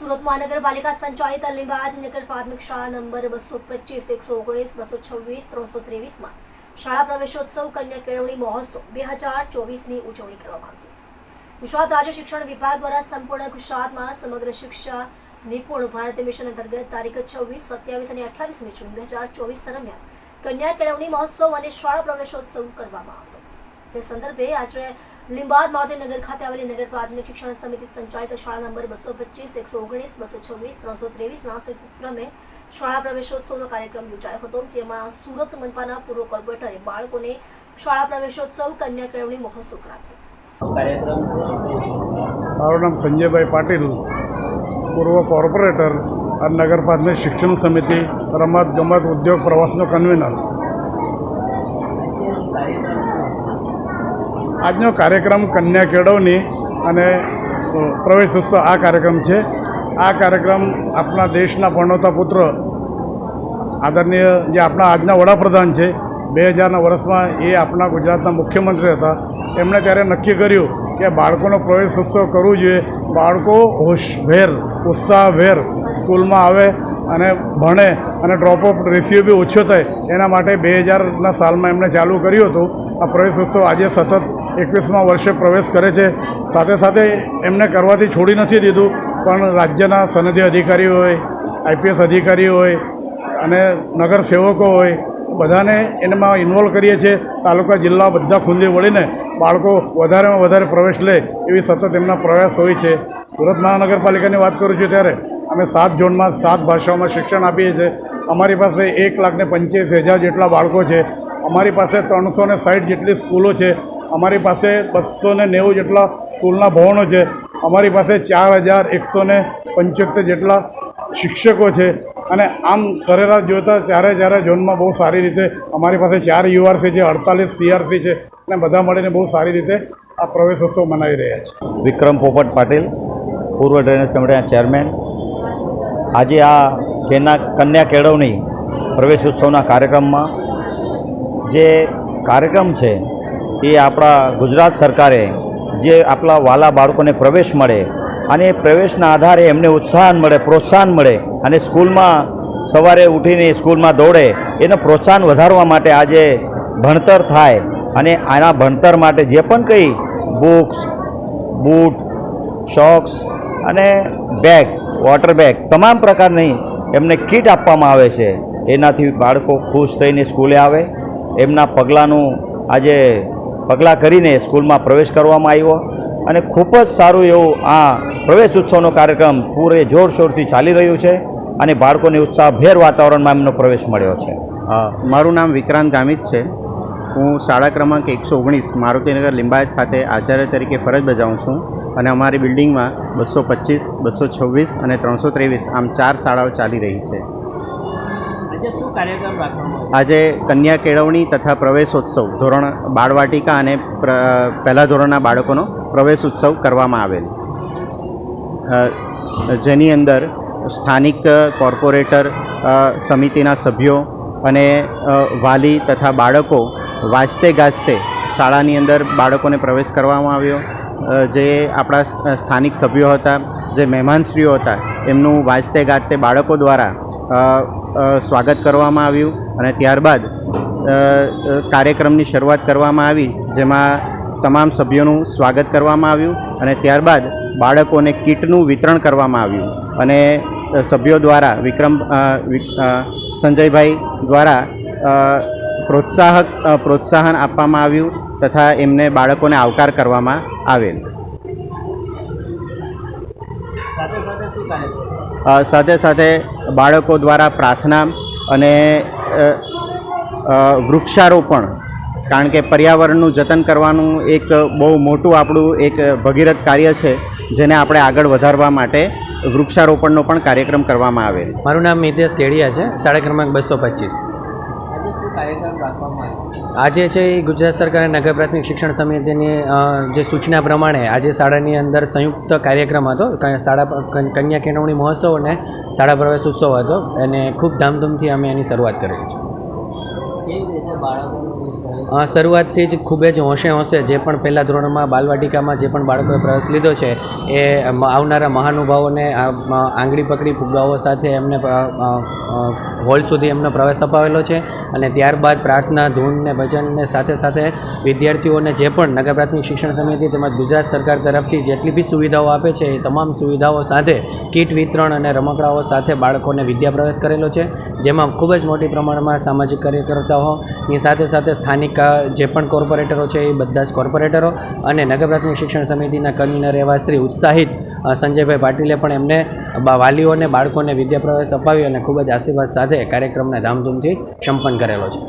સુરત મહાનગરપાલિકા સંચાલિત અલીબાદ નગર પ્રાથમિક શાળા નંબર બસો પચીસ, એકસો ઓગણીસ, બસો છવ્વીસ, ત્રણસો ત્રેવીસમાં શાળા પ્રવેશોત્સવ કન્યા કેળવણી મહોત્સવ બે હજાર ચોવીસની ઉજવણી કરવામાં આવી. ગુજરાત રાજ્ય શિક્ષણ વિભાગ દ્વારા સંપૂર્ણ ગુજરાતમાં સમગ્ર શિક્ષા નિપુણ ભારત મિશન અંતર્ગત તારીખ છવ્વીસ, સત્યાવીસ અને અઠ્યાવીસમી જૂન બે હજાર ચોવીસ દરમિયાન કન્યા કેળવણી મહોત્સવ અને શાળા પ્રવેશોત્સવ કરવામાં આવતો. તે સંદર્ભે આજે લીંબાદ નગર ખાતે આવેલી નગર પ્રાથમિક શિક્ષણ સમિતિ સંચાલિત શાળા નંબર બસો પચીસ એકસો ઓગણીસ બસો છવ્વીસ ત્રણસો ત્રેવીસના સંયુક્ત ઉપક્રમે શાળા પ્રવેશોત્સવનો કાર્યક્રમ યોજાયો હતો જેમાં સુરત મનપાના પૂર્વ કોર્પોરેટરે બાળકોને શાળા પ્રવેશોત્સવ કન્યા કેળવણી મહોત્સવ કરાવ્યો મારું નામ સંજયભાઈ પાટીલ પૂર્વ કોર્પોરેટર અને નગર પ્રાથમિક શિક્ષણ સમિતિ રમત ગમત ઉદ્યોગ પ્રવાસનો કન્વીનર આજનો કાર્યક્રમ કન્યા કેળવણી અને પ્રવેશ ઉત્સવ આ કાર્યક્રમ છે. આ કાર્યક્રમ આપણા દેશના પરણોતા પુત્ર, આદરણીય જે આપણા આજના વડાપ્રધાન છે, બે હજારના વર્ષમાં એ આપણા ગુજરાતના મુખ્યમંત્રી હતા. એમણે ત્યારે નક્કી કર્યું કે બાળકોનો પ્રવેશ ઉત્સવ કરવો જોઈએ. બાળકો હોશભેર, ઉત્સાહભેર સ્કૂલમાં આવે અને ભણે અને ડ્રોપ ઓફ રેશિયો બી ઓછો થાય. એના માટે બે હજારના સાલમાં એમણે ચાલુ કર્યું હતું. આ પ્રવેશ ઉત્સવ આજે સતત એકવીસમાં વર્ષે પ્રવેશ કરે છે. સાથે સાથે એમને કરવાથી છોડી નથી દીધું, પણ રાજ્યના સનદી અધિકારી હોય, આઈપીએસ અધિકારી હોય અને નગર સેવકો હોય, બધાને એનામાં ઇન્વોલ્વ કરીએ છીએ. તાલુકા, જિલ્લા બધા ખૂંદી વળીને બાળકો વધારેમાં વધારે પ્રવેશ લે એવી સતત એમના પ્રયાસ હોય છે. સુરત મહાનગરપાલિકાની વાત કરું છું ત્યારે અમે સાત ઝોનમાં સાત ભાષાઓમાં શિક્ષણ આપીએ છીએ. અમારી પાસે એક લાખને પંચ્યાસી હજાર જેટલા બાળકો છે. અમારી પાસે ત્રણસો ને સાઠ જેટલી સ્કૂલો છે. અમારી પાસે બસો ને નેવું જેટલા સ્કૂલના ભવનો છે. અમારી પાસે ચાર હજાર એકસો ને પંચોતેર જેટલા શિક્ષકો છે. અને આમ સરેરાશ જોતા ચારે ચારે ઝોનમાં બહુ સારી રીતે અમારી પાસે ચાર યુઆરસી છે, અડતાલીસ સીઆરસી છે. અને બધા મળીને બહુ સારી રીતે આ પ્રવેશોત્સવ મનાવી રહ્યા છે. વિક્રમ પોપટ પાટીલ, પૂર્વ ડ્રેનેજ કમિટીના ચેરમેન. આજે આ કેના કન્યા કેળવણી પ્રવેશ ઉત્સવના કાર્યક્રમમાં જે કાર્યક્રમ છે એ આપણા ગુજરાત સરકારે જે આપણા વાલા બાળકોને પ્રવેશ મળે અને એ પ્રવેશના આધારે એમને ઉત્સાહન મળે, પ્રોત્સાહન મળે અને સ્કૂલમાં સવારે ઉઠીને સ્કૂલમાં દોડે, એને પ્રોત્સાહન વધારવા માટે આજે ભણતર થાય અને આના ભણતર માટે જે પણ કંઈ બુક્સ, બૂટ શોક્સ અને બેગ, વોટર બેગ તમામ પ્રકારની એમને કીટ આપવામાં આવે છે. એનાથી બાળકો ખુશ થઈને સ્કૂલે આવે. એમના પગલાંનું આજે પગલાં કરીને સ્કૂલમાં પ્રવેશ કરવામાં આવ્યો અને ખૂબ જ સારું એવું આ પ્રવેશ ઉત્સવનો કાર્યક્રમ પૂરે જોરશોરથી ચાલી રહ્યું છે અને બાળકોને ઉત્સાહભેર વાતાવરણમાં એમનો પ્રવેશ મળ્યો છે. મારું નામ વિક્રાંત ગામિત છે. હું શાળા ક્રમાંક એકસો ઓગણીસ મારુતિનગર લિંબાયત ખાતે આચાર્ય તરીકે ફરજ બજાવું છું અને અમારી બિલ્ડિંગમાં બસો પચીસ, બસો છવ્વીસ અને ત્રણસો ત્રેવીસ આમ ચાર શાળાઓ ચાલી રહી છે. આજે કન્યા કેળવણી તથા પ્રવેશોત્સવ ધોરણ બાળવાટિકા અને પહેલા ધોરણના બાળકોનો પ્રવેશ ઉત્સવ કરવામાં આવેલ. જેની અંદર સ્થાનિક કોર્પોરેટર સમિતિના સભ્યો અને વાલી તથા બાળકો વાજતે ગાજતે શાળાની અંદર બાળકોને પ્રવેશ કરવામાં આવ્યો. જે આપણા સ્થાનિક સભ્યો હતા, જે મહેમાનશ્રીઓ હતા, એમનું વાજતે ગાજતે બાળકો દ્વારા સ્વાગત કરવામાં આવ્યું અને ત્યારબાદ કાર્યક્રમની શરૂઆત કરવામાં આવી, જેમાં તમામ સભ્યોનું સ્વાગત કરવામાં આવ્યું અને ત્યારબાદ બાળકોને કીટનું વિતરણ કરવામાં આવ્યું. અને સભ્યો દ્વારા, વિક્રમ સંજયભાઈ દ્વારા પ્રોત્સાહક પ્રોત્સાહન આપવામાં આવ્યું તથા એમને બાળકોને આવકાર કરવામાં આવેલ. સાથે સાથે બાળકો દ્વારા પ્રાર્થના અને વૃક્ષારોપણ, કારણ કે પર્યાવરણનું જતન કરવાનું એક બહુ મોટું આપણું એક ભગીરથ કાર્ય છે, જેને આપણે આગળ વધારવા માટે વૃક્ષારોપણનો પણ કાર્યક્રમ કરવામાં આવે. મારું નામ મિતેશ કેડિયા છે, શાળા ક્રમાંક બસો પચીસ. આજે છે એ ગુજરાત સરકાર નગર પ્રાથમિક શિક્ષણ સમિતિની જે સૂચના પ્રમાણે આજે શાળાની અંદર સંયુક્ત કાર્યક્રમ હતો શાળા કન્યા કેળવણી મહોત્સવ અને શાળા પ્રવેશ ઉત્સવ હતો. અને ખૂબ ધામધૂમથી અમે એની શરૂઆત કરી છે. શરૂઆતથી જ ખૂબ જ હોંશે હોંશે જે પણ પહેલાં ધોરણમાં બાલવાટિકામાં જે પણ બાળકોએ પ્રવેશ લીધો છે એ આવનારા મહાનુભાવોને આ આંગળી પકડી ફુગ્ગાઓ સાથે એમને હોલ સુધી એમનો પ્રવેશ અપાવેલો છે અને ત્યારબાદ પ્રાર્થના, ધૂન ને ભજનને સાથે સાથે વિદ્યાર્થીઓને જે પણ નગર પ્રાથમિક શિક્ષણ સમિતિ તેમજ ગુજરાત સરકાર તરફથી જેટલી બી સુવિધાઓ આપે છે, એ તમામ સુવિધાઓ સાથે કીટ વિતરણ અને રમકડાઓ સાથે બાળકોને વિદ્યા પ્રવેશ કરેલો છે, જેમાં ખૂબ જ મોટી પ્રમાણમાં સામાજિક કાર્યકર્તાઓની સાથે સાથે સ્થાનિક જે પણ કોર્પોરેટરો છે, એ બધા જ કોર્પોરેટરો અને નગર પ્રાથમિક શિક્ષણ સમિતિના કન્વીનર એવા શ્રી ઉત્સાહિત સંજયભાઈ પાટીલે પણ એમને વાલીઓને, બાળકોને વિદ્યા પ્રવેશ અપાવી અને ખૂબ જ આશીર્વાદ સાથે કાર્યક્રમને ધામધૂમથી સંપન્ન કરેલો છે.